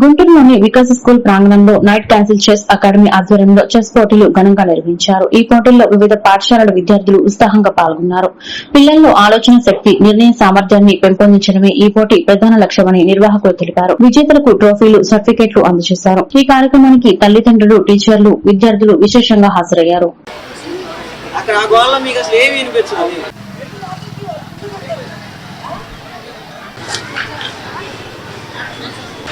గుంటూరులోని వికాస్ స్కూల్ ప్రాంగణంలో knight castle chess academy ఆధ్వర్యంలో చెస్ పోటీలు ఘనంగా నిర్వహించారు. ఈ పోటీల్లో వివిధ పాఠశాలల విద్యార్థులు ఉత్సాహంగా పాల్గొన్నారు. పిల్లల్లో ఆలోచన శక్తి నిర్ణయ సామర్థ్యాన్ని పెంపొందించడమే ఈ పోటీ ప్రధాన లక్ష్యమని నిర్వాహకులు తెలిపారు. విజేతలకు ట్రోఫీలు సర్టిఫికెట్లు అందజేశారు. ఈ కార్యక్రమానికి తల్లిదండ్రులు టీచర్లు విద్యార్థులు విశేషంగా హాజరయ్యారు.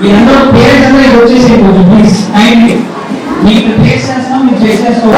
మీ అందరూ పేరెంట్స్ అందరూ ఇక్కడ వచ్చేసేయండి ప్లీజ్ అండ్ మీకు టేస్ట్ చేస్తాం మీరు చేసేస్తాం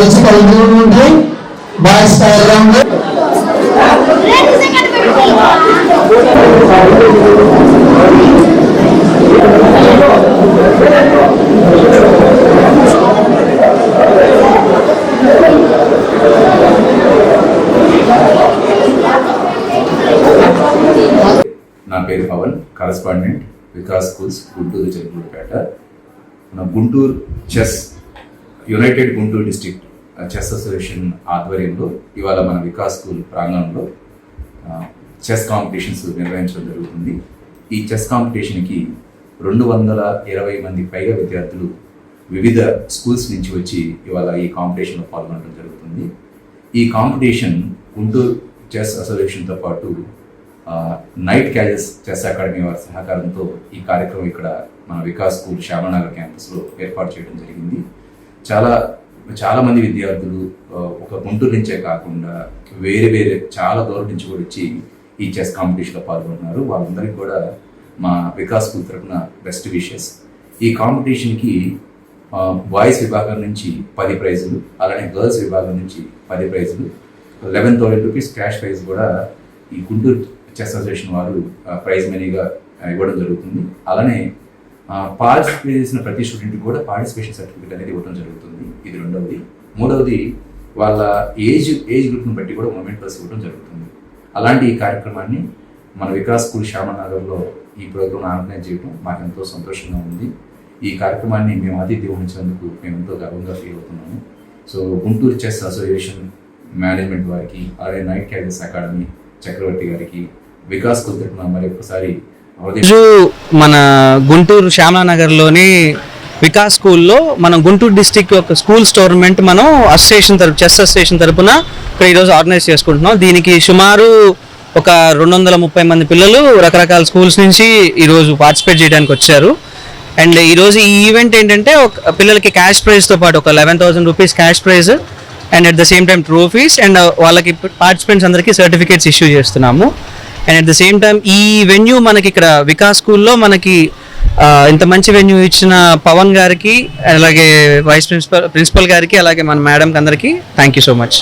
గర్ల్స్ ఐదు రౌండ్ ఉంటాయి బాయ్స్ ఫైవ్ నా పేరు పవన్ కరస్పాండెంట్ వికాస్ స్కూల్స్ గుంటూరు చెరుకులపేట. మన Guntur chess united Guntur district chess association ఆధ్వర్యంలో ఇవాళ మన వికాస్ స్కూల్ ప్రాంగణంలో చెస్ కాంపిటీషన్స్ నిర్వహించడం జరుగుతుంది. ఈ చెస్ కాంపిటీషన్కి రెండు వందల ఇరవై మంది పైగా విద్యార్థులు వివిధ స్కూల్స్ నుంచి వచ్చి ఇవాళ ఈ కాంపిటీషన్లో పాల్గొనడం జరుగుతుంది. ఈ కాంపిటీషన్ గుంటూరు చెస్ అసోసియేషన్తో పాటు నైట్ క్యాజెస్ చెస్ అకాడమీ వారి సహకారంతో ఈ కార్యక్రమం ఇక్కడ మన వికాస్ స్కూల్ శ్యామనగర్ క్యాంపస్లో ఏర్పాటు చేయడం జరిగింది. చాలా చాలామంది విద్యార్థులు ఒక గుంటూరు నుంచే కాకుండా వేరే వేరే చాలా దూరం నుంచి కూడా వచ్చి ఈ చెస్ కాంపిటీషన్లో పాల్గొన్నారు వాళ్ళందరికీ కూడా మా వికాస్ స్కూల్ తరఫున బెస్ట్ విషెస్ ఈ కాంపిటీషన్కి బాయ్స్ విభాగం నుంచి పది ప్రైజులు అలానే గర్ల్స్ విభాగం నుంచి పది ప్రైజులు eleven thousand rupees cash prize కూడా ఈ గుంటూరు చెస్ అసోసియేషన్ వారు ప్రైజ్ మనీగా ఇవ్వడం జరుగుతుంది. అలానే పార్టిసిపేట్ చేసిన ప్రతి స్టూడెంట్ కూడా పార్టిసిపేషన్ సర్టిఫికేట్ అనేది ఇవ్వడం జరుగుతుంది. ఇది రెండవది. మూడవది వాళ్ళ ఏజ్ ఏజ్ గ్రూప్ని బట్టి కూడా మూమెంట్ ప్లస్ ఇవ్వడం జరుగుతుంది. అలాంటి ఈ కార్యక్రమాన్ని మన వికాస్ స్కూల్ శ్యామనగర్లో ఈ ప్రోగ్రామ్ ఆర్గనైజ్ చేయడం మాకు ఎంతో సంతోషంగా ఉంది. ఈ కార్యక్రమాన్ని మేము అతిథి వహించినందుకు మేము ఎంతో గర్వంగా ఫీల్ అవుతున్నాము. So Guntur chess association management వారికి అలాగే నైట్ క్యాజెస్ అకాడమీ చక్రవర్తి గారికి వికాస్ కుల్ తరఫున మరి ఒక్కసారి రోజు మన గుంటూరు శ్యామలానగర్లోని వికాస్ స్కూల్లో మనం గుంటూరు డిస్టిక్ యొక్క స్కూల్స్ టోర్నమెంట్ మనం అసోసియేషన్ తరపు చెస్ అసోసియేషన్ తరపున ఇక్కడ ఈరోజు ఆర్గనైజ్ చేసుకుంటున్నాం. దీనికి సుమారు ఒక రెండు వందల ముప్పై మంది పిల్లలు రకరకాల స్కూల్స్ నుంచి ఈరోజు పార్టిసిపేట్ చేయడానికి వచ్చారు. అండ్ ఈరోజు ఈ ఈవెంట్ ఏంటంటే ఒక పిల్లలకి క్యాష్ ప్రైజ్తో పాటు ఒక eleven thousand rupees cash prize and at the same time trophies and వాళ్ళకి పార్టిసిపెంట్స్ అందరికీ సర్టిఫికేట్స్ ఇష్యూ చేస్తున్నాము. And at the same time ఈ వెన్యూ మనకి ఇక్కడ వికాస్ స్కూల్లో మనకి ఇంత మంచి వెన్యూ ఇచ్చిన పవన్ గారికి అలాగే వైస్ ప్రిన్సిపల్ ప్రిన్సిపల్ గారికి అలాగే మన మేడంకి అందరికీ థ్యాంక్ యూ సో మచ్